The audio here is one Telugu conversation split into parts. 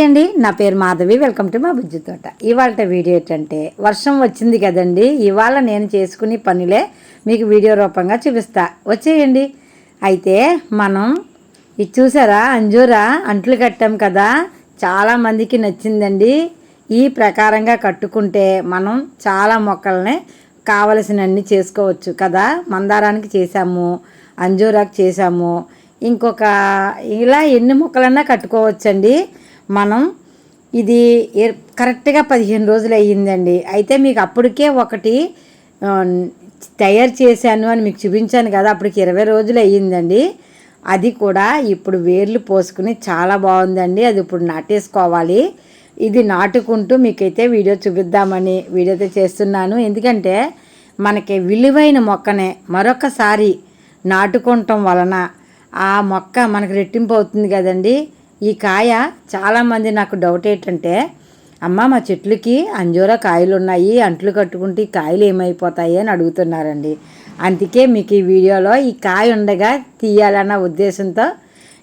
హాయ్ అండి నా పేరు మాధవి. వెల్కమ్ టు మా బుజ్జి తోట. ఇవాళ వీడియో ఏంటంటే వర్షం వచ్చింది కదండి. ఇవాళ నేను చేసుకునే పనులే మీకు వీడియో రూపంగా చూపిస్తా. వచ్చేయండి. అయితే మనం ఇది చూసారా? అంజూరా అంట్లు కట్టాం కదా. చాలామందికి నచ్చిందండి. ఈ ప్రకారంగా కట్టుకుంటే మనం చాలా మొక్కల్ని కావలసినన్ని చేసుకోవచ్చు కదా. మందారానికి చేసాము అంజూరాకి చేసాము ఇంకొక ఇలా ఎన్ని మొక్కలన్నా కట్టుకోవచ్చండి. మనం ఇది కరెక్ట్గా పదిహేను రోజులు అయ్యిందండి. అయితే మీకు అప్పటికే ఒకటి తయారు చేశాను అని మీకు చూపించాను కదా అప్పటికి ఇరవై రోజులు అయ్యిందండి. అది కూడా ఇప్పుడు వేర్లు పోసుకుని చాలా బాగుందండి. అది ఇప్పుడు నాటేసుకోవాలి. ఇది నాటుకుంటూ మీకైతే వీడియో చూపిద్దామని వీడియో అయితే చేస్తున్నాను. ఎందుకంటే మనకి విలువైన మొక్కనే మరొకసారి నాటుకోవటం వలన ఆ మొక్క మనకు రెట్టింపు అవుతుంది కదండి. ఈ కాయ చాలామంది నాకు డౌట్ ఏంటంటే అమ్మ మా చెట్లకి అంజూర కాయలు ఉన్నాయి అంట్లు కట్టుకుంటే ఈ కాయలు ఏమైపోతాయి? అని అడుగుతున్నారండి. అందుకే మీకు ఈ వీడియోలో ఈ కాయ ఉండగా తీయాలన్న ఉద్దేశంతో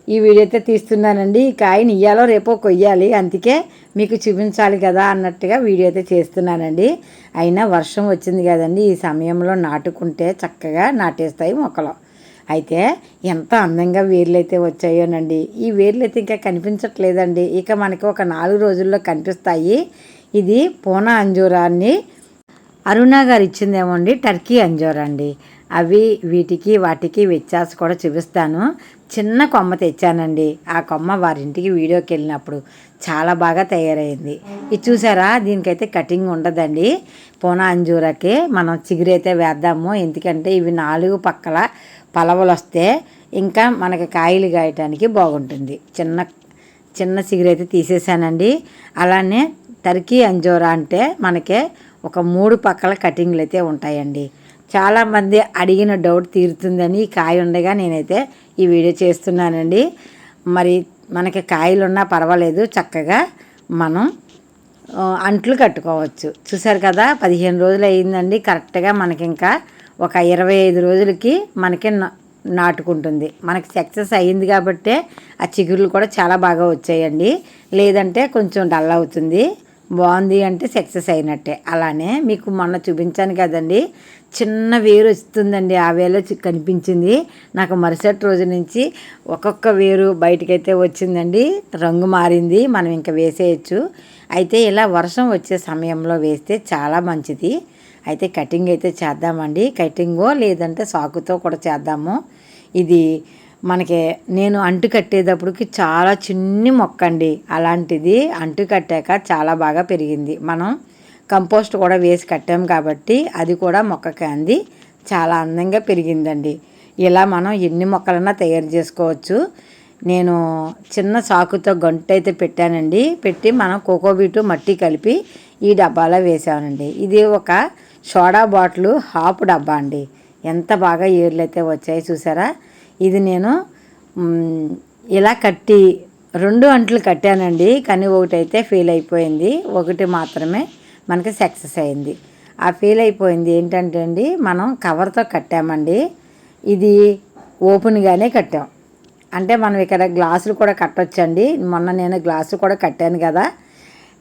ఈ వీడియో అయితే తీస్తున్నానండి. ఈ కాయని ఇయ్యాలో రేపో కొయ్యాలి అందుకే మీకు చూపించాలి కదా అన్నట్టుగా వీడియో అయితే చేస్తున్నానండి. అయినా వర్షం వచ్చింది కదండి ఈ సమయంలో నాటుకుంటే చక్కగా నాటేస్తాయి మొక్కలు. అయితే ఎంత అందంగా వేర్లు అయితే వచ్చాయోనండి. ఈ వేర్లు అయితే ఇంకా కనిపించట్లేదండి. ఇక మనకి ఒక నాలుగు రోజుల్లో కనిపిస్తాయి. ఇది పూనా అంజూరాన్ని అరుణ గారు ఇచ్చిందేమో అండి టర్కీ అంజూర అండి. అవి వీటికి వాటికి వ్యత్యాసం కూడా చూపిస్తాను. చిన్న కొమ్మ తెచ్చానండి. ఆ కొమ్మ వారింటికి వీడియోకి వెళ్ళినప్పుడు చాలా బాగా తయారైంది. ఇది చూసారా? దీనికైతే కటింగ్ ఉండదండి. పూనా అంజూరాకి మనం చిగురైతే వేద్దాము. ఎందుకంటే ఇవి నాలుగు పక్కల పలవలు వస్తే ఇంకా మనకి కాయలు కాయటానికి బాగుంటుంది. చిన్న చిన్న సిగరైతే అయితే తీసేసానండి. అలానే టర్కీ అంజోరా అంటే మనకే ఒక మూడు పక్కల కటింగ్లు అయితే ఉంటాయండి. చాలామంది అడిగిన డౌట్ తీరుతుందని ఈ కాయ ఉండగా నేనైతే ఈ వీడియో చేస్తున్నానండి. మరి మనకి కాయలు ఉన్నా పర్వాలేదు చక్కగా మనం అంట్లు కట్టుకోవచ్చు. చూసారు కదా పదిహేను రోజులు అయ్యిందండి కరెక్ట్గా మనకి ఇంకా ఒక ఇరవై ఐదు రోజులకి మనకి నా- నాటుకుంటుంది. మనకి సక్సెస్ అయ్యింది కాబట్టే ఆ చిగుర్లు కూడా చాలా బాగా వచ్చాయండి. లేదంటే కొంచెం డల్ అవుతుంది. బాగుంది అంటే సక్సెస్ అయినట్టే. అలానే మీకు మొన్న చూపించాను కదండి. చిన్న వేరు వస్తుందండి. ఆ వేలో కనిపించింది. నాకు మరుసటి రోజు నుంచి ఒక్కొక్క వేరు బయటకైతే వచ్చిందండి. రంగు మారింది. మనం ఇంకా వేసేయచ్చు. అయితే ఇలా వర్షం వచ్చే సమయంలో వేస్తే చాలా మంచిది. అయితే కటింగ్ అయితే చేద్దామండి. కటింగో లేదంటే సాకుతో కూడా చేద్దాము. ఇది మనకి నేను అంటు కట్టేటప్పటికి చాలా చిన్ని మొక్క అండి. అలాంటిది అంటు కట్టాక చాలా బాగా పెరిగింది. మనం కంపోస్ట్ కూడా వేసి కట్టాం కాబట్టి అది కూడా మొక్కకి అంది. చాలా అందంగా పెరిగిందండి. ఇలా మనం ఎన్ని మొక్కలన్నా తయారు చేసుకోవచ్చు. నేను చిన్న సాకుతో గంట అయితే పెట్టానండి. పెట్టి మనం కోకోబీటు మట్టి కలిపి ఈ డబ్బాలో వేసానండి ఇది ఒక సోడా బాటిల్ హాఫ్ డబ్బా అండి. ఎంత బాగా ఏర్లు అయితే వచ్చాయి చూసారా? ఇది నేను ఇలా కట్టి రెండు అంట్లు కట్టానండి కానీ ఒకటి అయితే ఫెయిల్ అయిపోయింది. ఒకటి మాత్రమే మనకి సక్సెస్ అయింది. ఆ ఫెయిల్ అయిపోయింది ఏంటంటే అండి మనం కవర్తో కట్టామండి. ఇది ఓపెన్గానే కట్టాం. అంటే మనం ఇక్కడ గ్లాసులు కూడా కట్టొచ్చండి. మొన్న నేను గ్లాసులు కూడా కట్టాను కదా.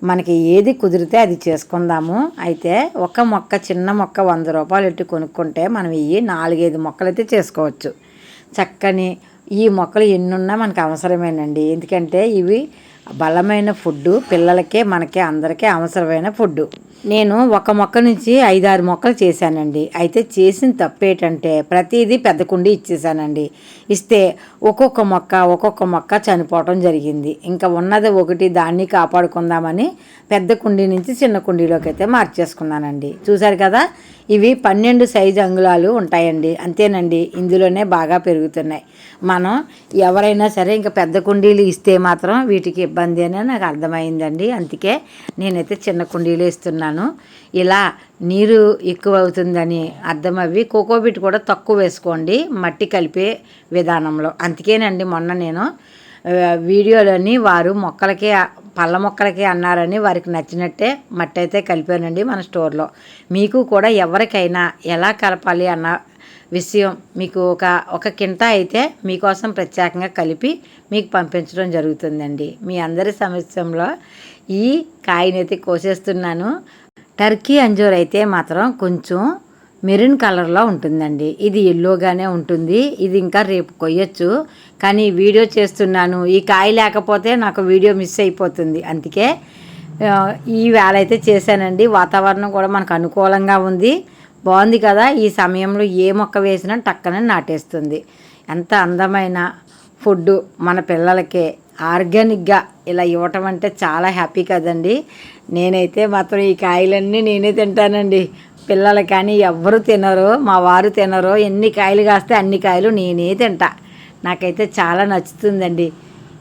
మనకి ఏది కుదిరితే అది చేసుకుందాము. అయితే ఒక మొక్క చిన్న మొక్క వంద రూపాయలు ఎట్టి కొనుక్కుంటే మనం ఇవి నాలుగైదు మొక్కలు అయితే చేసుకోవచ్చు. చక్కని ఈ మొక్కలు ఎన్నున్నా మనకు అవసరమేనండి. ఎందుకంటే ఇవి బలమైన ఫుడ్ పిల్లలకే మనకే అందరికీ అవసరమైన ఫుడ్ నేను ఒక మొక్క నుంచి ఐదారు మొక్కలు చేశానండి. అయితే చేసిన తప్పు ఏంటంటే ప్రతిదీ పెద్ద కుండి ఇచ్చేసానండి ఇస్తే ఒక్కొక్క మొక్క ఒక్కొక్క మొక్క చనిపోవటం జరిగింది. ఇంకా ఉన్నది ఒకటి దాన్ని కాపాడుకుందామని పెద్ద కుండీ నుంచి చిన్న కుండీలోకి అయితే మార్చేసుకున్నానండి. చూసారు కదా ఇవి పన్నెండు సైజు అంగుళాలు ఉంటాయండి. అంతేనండి ఇందులోనే బాగా పెరుగుతున్నాయి. మనం ఎవరైనా సరే ఇంకా పెద్ద కుండీలు ఇస్తే మాత్రం వీటికి ఇబ్బంది అని నాకు అర్థమైందండి. అందుకే నేనైతే చిన్న కుండీలు ఇస్తున్నాను. ఇలా నీరు ఎక్కువ అవుతుందని అర్థమవి కోకోబిట్ కూడా తక్కువ వేసుకోండి. మట్టి కలిపే విధానంలో. అందుకేనండి మొన్న నేను వీడియోలోని వారు మొక్కలకి పళ్ళ మొక్కలకి అన్నారని వారికి నచ్చినట్టే మట్టి అయితే కలిపానండి మన స్టోర్లో. మీకు కూడా ఎవరికైనా ఎలా కలపాలి అన్న విషయం మీకు ఒక ఒక కింట అయితే మీకోసం ప్రత్యేకంగా కలిపి మీకు పంపించడం జరుగుతుందండి. మీ అందరి సమస్యంలో ఈ కాయనైతే కోసేస్తున్నాను. టర్కీ అంజూర్ అయితే మాత్రం కొంచెం మెరూన్ కలర్లో ఉంటుందండి. ఇది ఎల్లోగానే ఉంటుంది. ఇది ఇంకా రేపు కొయ్యొచ్చు. కానీ వీడియో చేస్తున్నాను. ఈ కాయ లేకపోతే నాకు వీడియో మిస్ అయిపోతుంది. అందుకే ఈ వేళ అయితే చేశానండి. వాతావరణం కూడా మనకు అనుకూలంగా ఉంది. బాగుంది కదా? ఈ సమయంలో ఏ మొక్క వేసినా టక్కన నాటేస్తుంది. ఎంత అందమైన ఫుడ్ మన పిల్లలకే. ఆర్గానిక్గా ఇలా ఇవ్వటం అంటే చాలా హ్యాపీ కదండి. నేనైతే మాత్రం ఈ కాయలన్నీ నేనే తింటానండి. పిల్లలు కానీ ఎవ్వరు తినరు మా వారు తినరు. ఎన్ని కాయలు కాస్తే అన్ని కాయలు నేనే తింటా. నాకైతే చాలా నచ్చుతుందండి.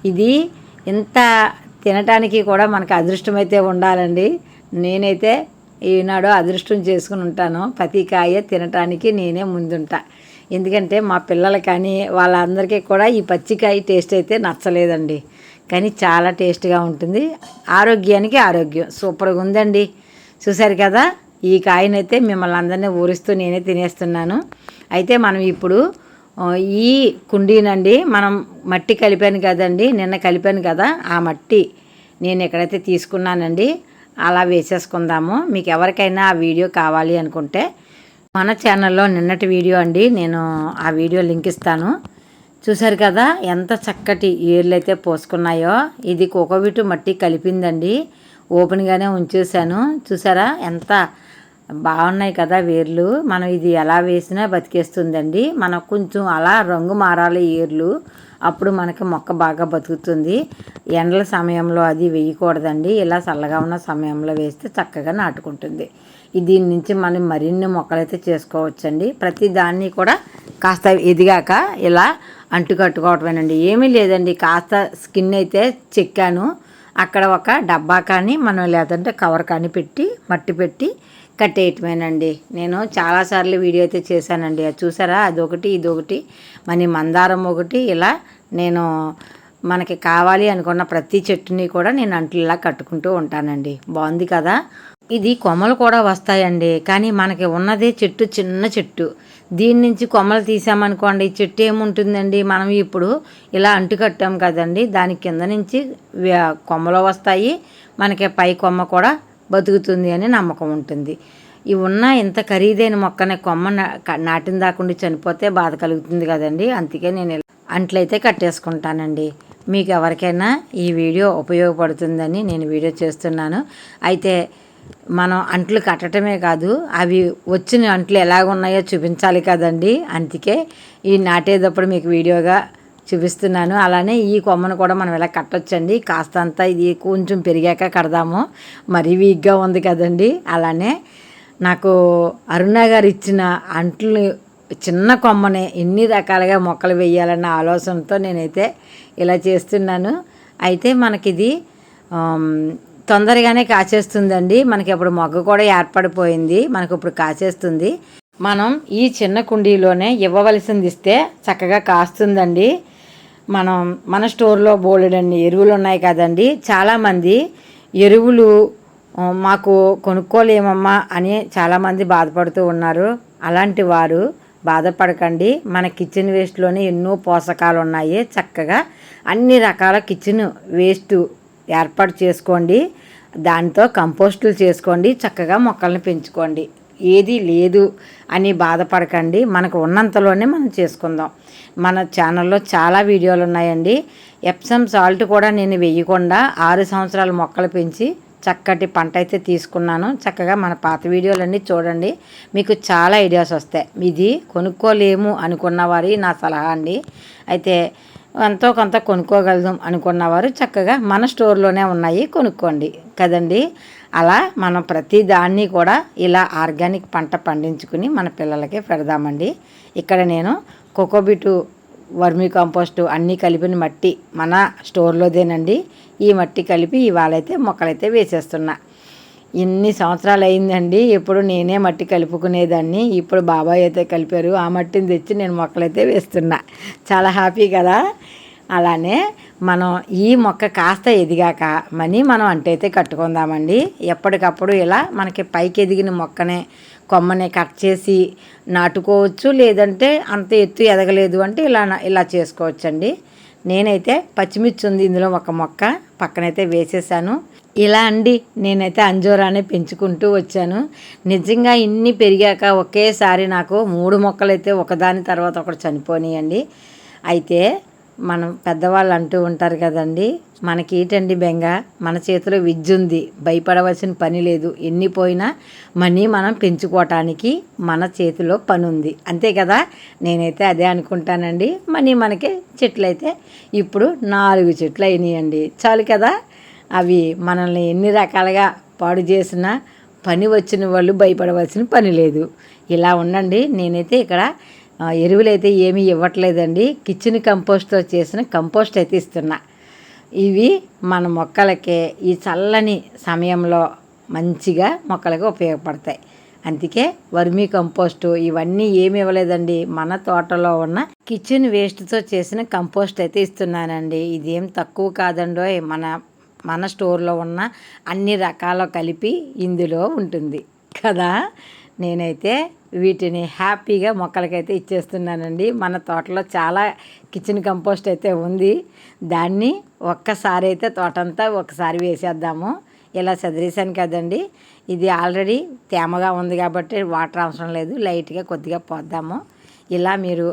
ఇది ఇంత తినటానికి కూడా మనకు అదృష్టం అయితే ఉండాలండి. నేనైతే ఈనాడు అదృష్టం చేసుకుని ఉంటాను. ప్రతి కాయ తినటానికి నేనే ముందుంటా. ఎందుకంటే మా పిల్లలు కానీ వాళ్ళందరికీ కూడా ఈ పచ్చికాయ టేస్ట్ అయితే నచ్చలేదండి. కానీ చాలా టేస్ట్గా ఉంటుంది. ఆరోగ్యానికి ఆరోగ్యం. సూపర్గా ఉందండి. చూసారు కదా ఈ కాయనైతే మిమ్మల్ని అందరినీ ఊరిస్తూ నేనే తినేస్తున్నాను. అయితే మనం ఇప్పుడు ఈ కుండీనండి మనం మట్టి కలిపాను కదండి నిన్న కలిపాను కదా ఆ మట్టి నేను ఎక్కడైతే తీసుకున్నానండి అలా వేసేసుకుందాము. మీకు ఎవరికైనా ఆ వీడియో కావాలి అనుకుంటే మన ఛానల్లో నిన్నటి వీడియో అండి. నేను ఆ వీడియో లింక్ ఇస్తాను. చూసారు కదా ఎంత చక్కటి ఏర్లు అయితే పోసుకున్నాయో. ఇది కోకోబిటు మట్టి కలిపిందండి. ఓపెన్గానే ఉంచేసాను చూసారా ఎంత బాగున్నాయి కదా వేర్లు. మనం ఇది ఎలా వేసినా బతికేస్తుందండి. మనకు కొంచెం అలా రంగు మారాలి ఏర్లు. అప్పుడు మనకి మొక్క బాగా బతుకుతుంది. ఎండల సమయంలో అది వేయకూడదండి. ఇలా చల్లగా ఉన్న సమయంలో వేస్తే చక్కగా నాటుకుంటుంది. దీని నుంచి మనం మరిన్ని మొక్కలైతే చేసుకోవచ్చండి. ప్రతి దాన్ని కూడా కాస్త ఎదిగాక ఇలా అంటు కట్టుకోవటమేనండి ఏమీ లేదండి. కాస్త స్కిన్ అయితే చెక్కాను. అక్కడ ఒక డబ్బా కానీ మనం లేదంటే కవర్ కానీ పెట్టి మట్టి పెట్టి కట్టేయటమేనండి. నేను చాలాసార్లు వీడియో అయితే చేశానండి. అది చూసారా? అదొకటి ఇదొకటి. మన మందారం ఒకటి ఇలా నేను మనకి కావాలి అనుకున్న ప్రతి చెట్టుని కూడా నేను అంట్లు ఇలా కట్టుకుంటూ ఉంటానండి. బాగుంది కదా? ఇది కొమ్మలు కూడా వస్తాయండి. కానీ మనకి ఉన్నదే చెట్టు చిన్న చెట్టు. దీని నుంచి కొమ్మలు తీసామనుకోండి ఈ చెట్టు ఏముంటుందండి? మనం ఇప్పుడు ఇలా అంటు కట్టాం కదండి. దాని కింద నుంచి కొమ్మలు వస్తాయి. మనకి పై కొమ్మ కూడా బతుకుతుంది అని నమ్మకం ఉంటుంది. ఇవి ఉన్న ఇంత ఖరీదైన మొక్కని కొమ్మ నాటిన దాకుండా చనిపోతే బాధ కలుగుతుంది కదండి. అందుకే నేను అంట్లయితే కట్టేసుకుంటానండి. మీకు ఎవరికైనా ఈ వీడియో ఉపయోగపడుతుందని నేను వీడియో చేస్తున్నాను. అయితే మనం అంట్లు కట్టడమే కాదు అవి వచ్చిన అంట్లు ఎలాగున్నాయో చూపించాలి కదండి. అందుకే ఈ నాటేటప్పుడు మీకు వీడియోగా చూపిస్తున్నాను. అలానే ఈ కొమ్మను కూడా మనం ఇలా కట్టొచ్చండి. కాస్తంత ఇది కొంచెం పెరిగాక కడదాము. మరీ వీక్గా ఉంది కదండి. అలానే నాకు అరుణ గారు ఇచ్చిన అంట్లు చిన్న కొమ్మనే ఎన్ని రకాలుగా మొక్కలు వేయాలన్న ఆలోచనతో నేనైతే ఇలా చేస్తున్నాను. అయితే మనకిది తొందరగానే కాచేస్తుందండి. మనకి ఇప్పుడు మొగ్గ కూడా ఏర్పడిపోయింది. మనకు ఇప్పుడు కాచేస్తుంది. మనం ఈ చిన్న కుండీలోనే ఇవ్వవలసింది ఇస్తే చక్కగా కాస్తుందండి. మనం మన స్టోర్లో బోలెడన్ని ఎరువులు ఉన్నాయి కదండి. చాలామంది ఎరువులు మాకు కొనుక్కోలేమమ్మా అని చాలామంది బాధపడుతూ ఉన్నారు. అలాంటి వారు బాధపడకండి. మన కిచెన్ వేస్ట్లోనే ఎన్నో పోషకాలు ఉన్నాయి చక్కగా అన్ని రకాల కిచెన్ వేస్ట్ ఏర్పాటు చేసుకోండి. దాంతో కంపోస్టులు చేసుకోండి. చక్కగా మొక్కల్ని పెంచుకోండి. ఏది లేదు అని బాధపడకండి. మనకు ఉన్నంతలోనే మనం చేసుకుందాం. మన ఛానల్లో చాలా వీడియోలు ఉన్నాయండి. ఎప్సమ్ సాల్ట్ కూడా నేను వేయకుండా ఆరు సంవత్సరాల మొక్కలు పెంచి చక్కటి పంట అయితే తీసుకున్నాను. చక్కగా మన పాత వీడియోలన్నీ చూడండి. మీకు చాలా ఐడియాస్ వస్తాయి. ఇది కొనుక్కోలేము అనుకున్న వారి నా సలహా అండి. అయితే ఎంతో కొంత కొనుక్కోగలదాం అనుకున్నవారు చక్కగా మన స్టోర్లోనే ఉన్నాయి కొనుక్కోండి. కదండి? అలా మనం ప్రతి దాన్ని కూడా ఇలా ఆర్గానిక్ పంట పండించుకుని మన పిల్లలకి పెడదామండి. ఇక్కడ నేను కోకోబిటు వర్మీ కంపోస్టు అన్నీ కలిపిన మట్టి మన స్టోర్లోదేనండి. ఈ మట్టి కలిపి ఇవాళైతే మొక్కలైతే వేసేస్తున్నా. ఇన్ని సంవత్సరాలు అయిందండి ఇప్పుడు నేనే మట్టి కలుపుకునేదాన్ని ఇప్పుడు బాబాయ్ అయితే కలిపారు ఆ మట్టిని తెచ్చి నేను మొక్కలైతే వేస్తున్నా. చాలా హ్యాపీ కదా? అలానే మనం ఈ మొక్క కాస్త ఎదిగాక మనీ మనం అంటైతే కట్టుకుందామండి. ఎప్పటికప్పుడు ఇలా మనకి పైకి ఎదిగిన మొక్కనే కొమ్మని కట్ చేసి నాటుకోవచ్చు లేదంటే అంత ఎత్తు ఎదగలేదు అంటే ఇలా ఇలా చేసుకోవచ్చండి. నేనైతే పచ్చిమిర్చి ఉంది ఇందులో ఒక మొక్క పక్కనైతే వేసేసాను. ఇలా అండి నేనైతే అంజూరానే పెంచుకుంటూ వచ్చాను. నిజంగా ఇన్ని పెరిగాక ఒకేసారి నాకు మూడు మొక్కలైతే ఒకదాని తర్వాత ఒకటి చనిపోనియండి. అయితే మనం పెద్దవాళ్ళు అంటూ ఉంటారు కదండి మనకి ఏంటండి బెంగ మన చేతిలో విద్య ఉంది భయపడవలసిన పని లేదు ఎన్ని పోయినా మనీ మనం పెంచుకోవటానికి మన చేతిలో పని ఉంది. అంతే కదా? నేనైతే అదే అనుకుంటానండి. మనీ మనకి చెట్లు అయితే ఇప్పుడు నాలుగు చెట్లు అయినాయండి. చాలు కదా? అవి మనల్ని ఎన్ని రకాలుగా పాడు చేసినా పని వచ్చిన వాళ్ళు భయపడవలసిన పని లేదు. ఇలా ఉండండి. నేనైతే ఇక్కడ ఎరువులు అయితే ఏమీ ఇవ్వట్లేదండి. కిచెన్ కంపోస్ట్తో చేసిన కంపోస్ట్ అయితే ఇస్తున్నా. ఇవి మన మొక్కలకి ఈ చల్లని సమయంలో మంచిగా మొక్కలకి ఉపయోగపడతాయి. అందుకే వర్మీ కంపోస్టు ఇవన్నీ ఏమి ఇవ్వలేదండి. మన తోటలో ఉన్న కిచెన్ వేస్ట్తో చేసిన కంపోస్ట్ అయితే ఇస్తున్నానండి. ఇదేం తక్కువ కాదండో మన మన స్టోర్లో ఉన్న అన్ని రకాల కలిపి ఇందులో ఉంటుంది. కదా? నేనైతే వీటిని హ్యాపీగా మొక్కలకైతే ఇచ్చేస్తున్నానండి. మన తోటలో చాలా కిచెన్ కంపోస్ట్ అయితే ఉంది. దాన్ని ఒక్కసారి అయితే తోటంతా ఒకసారి వేసేద్దాము. ఇలా చదివేశాను కదండి. ఇది ఆల్రెడీ తేమగా ఉంది కాబట్టి వాటర్ అవసరం లేదు. లైట్గా కొద్దిగా పోద్దాము. ఇలా మీరు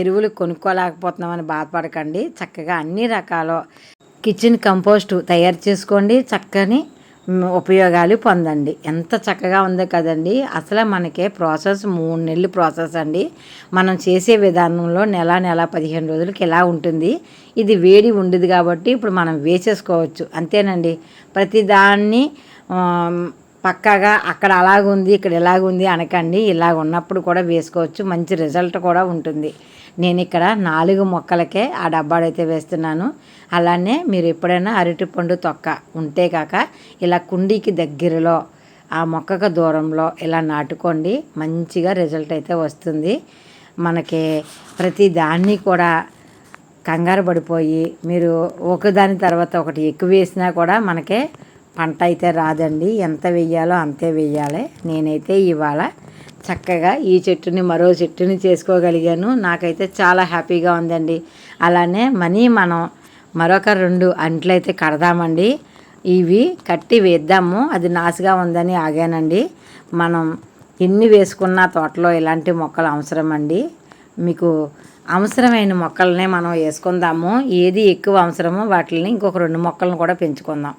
ఎరువులు కొనుక్కోలేకపోతున్నామని బాధపడకండి. చక్కగా అన్ని రకాల కిచెన్ కంపోస్ట్ తయారు చేసుకోండి. చక్కని ఉపయోగాలు పొందండి. ఎంత చక్కగా ఉందో కదండి. అసలు మనకి ప్రాసెస్ మూడు నెలలు ప్రాసెస్ అండి. మనం చేసే విధానంలో నెల నెల పదిహేను రోజులకి ఇలా ఉంటుంది. ఇది వేడి ఉండదు కాబట్టి ఇప్పుడు మనం వేసేసుకోవచ్చు. అంతేనండి. ప్రతిదాన్ని పక్కాగా అక్కడ అలాగుంది ఇక్కడ ఇలాగుంది అనకండి ఇలాగ ఉన్నప్పుడు కూడా వేసుకోవచ్చు మంచి రిజల్ట్ కూడా ఉంటుంది. నేను ఇక్కడ నాలుగు మొక్కలకే ఆ డబ్బాడైతే వేస్తున్నాను. అలానే మీరు ఎప్పుడైనా అరటిపండు తొక్క ఉంటే కాక ఇలా కుండీకి దగ్గరలో ఆ మొక్కకు దూరంలో ఇలా నాటుకోండి మంచిగా రిజల్ట్ అయితే వస్తుంది. మనకి ప్రతి దాన్ని కూడా కంగారు పడిపోయి మీరు ఒకదాని తర్వాత ఒకటి ఎక్కువ వేసినా కూడా మనకే పంట అయితే రాదండి. ఎంత వెయ్యాలో అంతే వెయ్యాలి. నేనైతే ఇవాళ చక్కగా ఈ చెట్టుని మరో చెట్టుని చేసుకోగలిగాను. నాకైతే చాలా హ్యాపీగా ఉందండి. అలానే మనీ మనం మరొక రెండు అంట్లయితే కడదామండి. ఇవి కట్టి వేద్దాము. అది నాసుగా ఉందని ఆగానండి. మనం ఎన్ని వేసుకున్న తోటలో ఇలాంటి మొక్కలు అవసరం అండి మీకు అవసరమైన మొక్కలనే మనం వేసుకుందాము. ఏది ఎక్కువ అవసరమో వాటిని ఇంకొక రెండు మొక్కలను కూడా పెంచుకుందాం.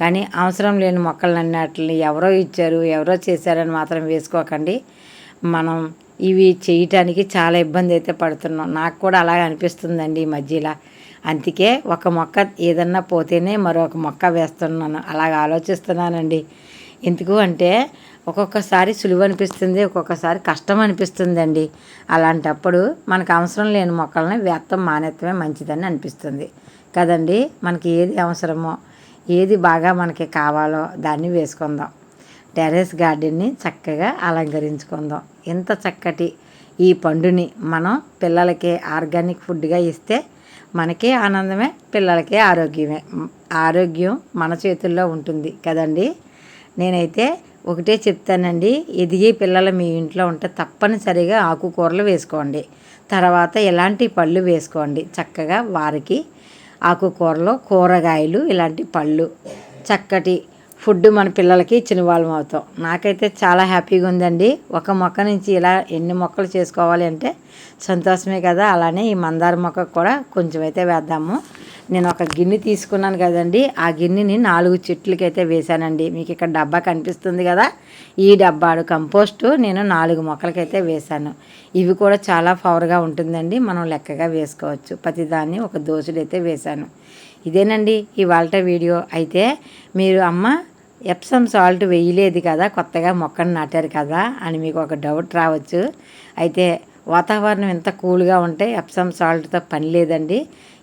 కానీ అవసరం లేని మొక్కలు అన్నట్లని ఎవరో ఇచ్చారు ఎవరో చేశారని మాత్రం వేసుకోకండి. మనం ఇవి చేయటానికి చాలా ఇబ్బంది అయితే పడుతున్నాం. నాకు కూడా అలాగే అనిపిస్తుందండి ఈ మధ్యలో. అందుకే ఒక మొక్క ఏదన్నా పోతేనే మరొక మొక్క వేస్తున్నాను. అలాగ ఆలోచిస్తున్నానండి. ఎందుకు అంటే ఒక్కొక్కసారి సులువు అనిపిస్తుంది ఒక్కొక్కసారి కష్టం అనిపిస్తుందండి. అలాంటప్పుడు మనకు అవసరం లేని మొక్కలని వేత్తం మానేత్తమే మంచిదని అనిపిస్తుంది. కదండి? మనకి ఏది అవసరమో ఏది బాగా మనకి కావాలో దాన్ని వేసుకుందాం. టెర్రస్ గార్డెన్ని చక్కగా అలంకరించుకుందాం. ఇంత చక్కటి ఈ పండుని మనం పిల్లలకి ఆర్గానిక్ ఫుడ్గా ఇస్తే మనకే ఆనందమే పిల్లలకే ఆరోగ్యమే. ఆరోగ్యం మన చేతుల్లో ఉంటుంది కదండి? నేనైతే ఒకటే చెప్తానండి ఎదిగే పిల్లలు మీ ఇంట్లో ఉంటే తప్పనిసరిగా ఆకుకూరలు వేసుకోండి. తర్వాత ఎలాంటి పళ్ళు వేసుకోండి చక్కగా వారికి. ఆకుకూరలు కూరగాయలు ఇలాంటి పళ్ళు చక్కటి ఫుడ్ మన పిల్లలకి ఇచ్చిన వాళ్ళం అవుతాం. నాకైతే చాలా హ్యాపీగా ఉందండి. ఒక మొక్క నుంచి ఇలా ఎన్ని మొక్కలు చేసుకోవాలి అంటే సంతోషమే కదా. అలానే ఈ మందార మొక్కకు కూడా కొంచెం అయితే వేద్దాము. నేను ఒక గిన్నె తీసుకున్నాను కదండి. ఆ గిన్నెని నాలుగు చెట్లకైతే వేశానండి. మీకు ఇక్కడ డబ్బా కనిపిస్తుంది కదా. ఈ డబ్బాడు కంపోస్టు నేను నాలుగు మొక్కలకైతే వేశాను. ఇవి కూడా చాలా పవర్గా ఉంటుందండి. మనం లెక్కగా వేసుకోవచ్చు. ప్రతిదాన్ని ఒక దోసుడైతే వేశాను. ఇదేనండి ఇవాళ వీడియో. అయితే మీరు అమ్మ ఎప్సమ్ సాల్ట్ వేయలేదు కదా కొత్తగా మొక్కను నాటారు కదా అని మీకు ఒక డౌట్ రావచ్చు. అయితే వాతావరణం ఎంత కూల్గా ఉంటే ఎప్సమ్ సాల్ట్తో పని లేదండి.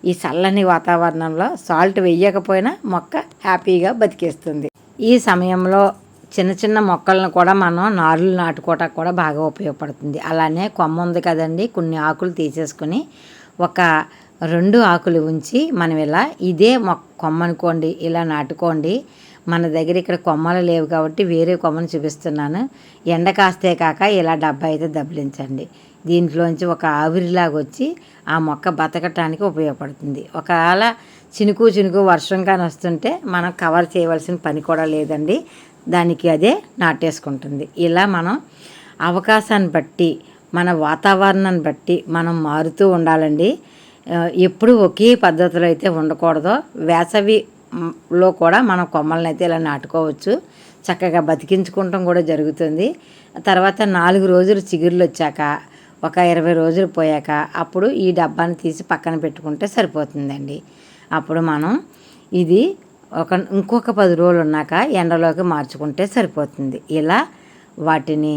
ఈ చల్లని వాతావరణంలో సాల్ట్ వేయకపోయినా మొక్క హ్యాపీగా బతికేస్తుంది. ఈ సమయంలో చిన్న చిన్న మొక్కలను కూడా మనం నారులు నాటుకోవటానికి కూడా బాగా ఉపయోగపడుతుంది. అలానే కొమ్మ ఉంది కదండి కొన్ని ఆకులు తీసేసుకుని ఒక రెండు ఆకులు ఉంచి మనం ఇలా ఇదే మొక్క కొమ్మనుకోండి ఇలా నాటుకోండి. మన దగ్గర ఇక్కడ కొమ్మలు లేవు కాబట్టి వేరే కొమ్మను చూపిస్తున్నాను. ఎండ కాస్తే కాక ఇలా డబ్బా అయితే దబ్బలించండి. దీంట్లోంచి ఒక ఆవిరిలాగా వచ్చి ఆ మొక్క బతకటానికి ఉపయోగపడుతుంది. ఒకవేళ చినుకు చినుకు వర్షం కానీ వస్తుంటే మనం కవర్ చేయవలసిన పని కూడా లేదండి. దానికి అదే నాటేసుకుంటుంది. ఇలా మనం అవకాశాన్ని బట్టి మన వాతావరణాన్ని బట్టి మనం మారుతూ ఉండాలండి. ఎప్పుడు ఒకే పద్ధతిలో అయితే ఉండకూడదు. వేసవి లో కూడా మనం కొమ్మలను అయితే ఇలా నాటుకోవచ్చు. చక్కగా బతికించుకుంటాం కూడా జరుగుతుంది. తర్వాత నాలుగు రోజులు చిగుర్లు వచ్చాక ఒక ఇరవై రోజులు పోయాక అప్పుడు ఈ డబ్బాని తీసి పక్కన పెట్టుకుంటే సరిపోతుందండి. అప్పుడు మనం ఇది ఒక ఇంకొక పది రోజులు ఉన్నాక ఎండలోకి మార్చుకుంటే సరిపోతుంది. ఇలా వాటిని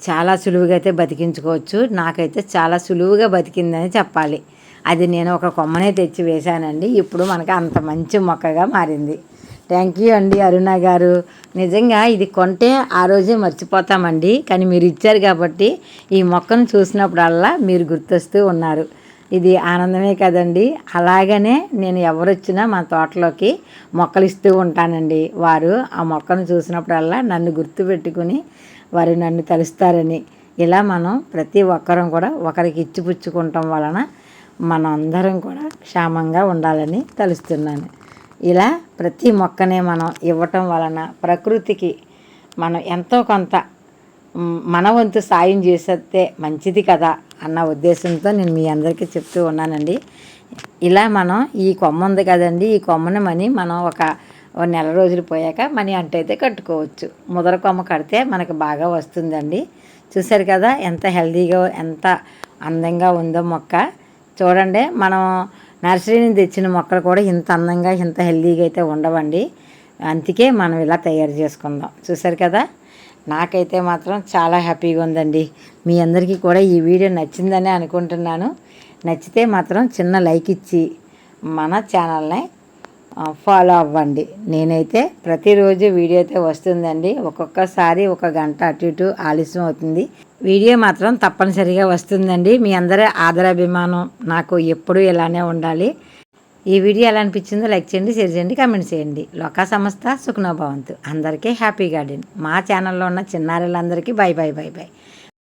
చాలా సులువుగా అయితే బతికించుకోవచ్చు. నాకైతే చాలా సులువుగా బతికిందని చెప్పాలి. అది నేను ఒక కొమ్మనే తెచ్చి వేశానండి. ఇప్పుడు మనకు అంత మంచి మొక్కగా మారింది. థ్యాంక్ యూ అండి అరుణ గారు. నిజంగా ఇది కొంటే ఆ రోజే మర్చిపోతామండి. కానీ మీరు ఇచ్చారు కాబట్టి ఈ మొక్కను చూసినప్పుడల్లా మీరు గుర్తొస్తూ ఉన్నారు. ఇది ఆనందమే కదండి. అలాగనే నేను ఎవరొచ్చినా మా తోటలోకి మొక్కలు ఇస్తూ ఉంటానండి. వారు ఆ మొక్కను చూసినప్పుడల్లా నన్ను గుర్తుపెట్టుకుని వారు నన్ను తలుస్తారని. ఇలా మనం ప్రతి ఒక్కరం కూడా ఒకరికి ఇచ్చిపుచ్చుకుంటాం వలన మన అందరం కూడా క్షేమంగా ఉండాలని తలుస్తున్నాను. ఇలా ప్రతి మొక్కనే మనం ఇవ్వటం వలన ప్రకృతికి మనం ఎంతో కొంత మన వంతు సాయం చేసేస్తే మంచిది కదా అన్న ఉద్దేశంతో నేను మీ అందరికీ చెప్తూ ఉన్నానండి. ఇలా మనం ఈ కొమ్మ ఉంది కదండి ఈ కొమ్మను మని మనం ఒక నెల రోజులు పోయాక మనీ అంటైతే కట్టుకోవచ్చు. ముదర కొమ్మ కడితే మనకు బాగా వస్తుందండి. చూసారు కదా ఎంత హెల్దీగా ఎంత అందంగా ఉందో మొక్క. చూడండి మనం నర్సరీ నుంచి తెచ్చిన మొక్కలు కూడా ఇంత అందంగా ఇంత హెల్దీగా అయితే ఉండవండి. అందుకే మనం ఇలా తయారు చేసుకుందాం. చూసారు కదా? నాకైతే మాత్రం చాలా హ్యాపీగా ఉందండి. మీ అందరికీ కూడా ఈ వీడియో నచ్చిందని అనుకుంటున్నాను. నచ్చితే మాత్రం చిన్న లైక్ ఇచ్చి మన ఛానల్ని ఫాలో అవ్వండి. నేనైతే ప్రతిరోజు వీడియో అయితే వస్తుందండి. ఒక్కొక్కసారి ఒక గంట అటు ఇటు ఆలస్యం అవుతుంది. వీడియో మాత్రం తప్పనిసరిగా వస్తుందండి. మీ అందరి ఆదరాభిమానం నాకు ఎప్పుడూ ఇలానే ఉండాలి. ఈ వీడియో ఎలా అనిపించిందో లైక్ చేయండి షేర్ చేయండి కామెంట్ చేయండి. లోకా సంస్థ సుఖనోభవంతు. అందరికీ హ్యాపీ గార్డెన్. మా ఛానల్లో ఉన్న చిన్నారులందరికీ బై బాయ్ బై బాయ్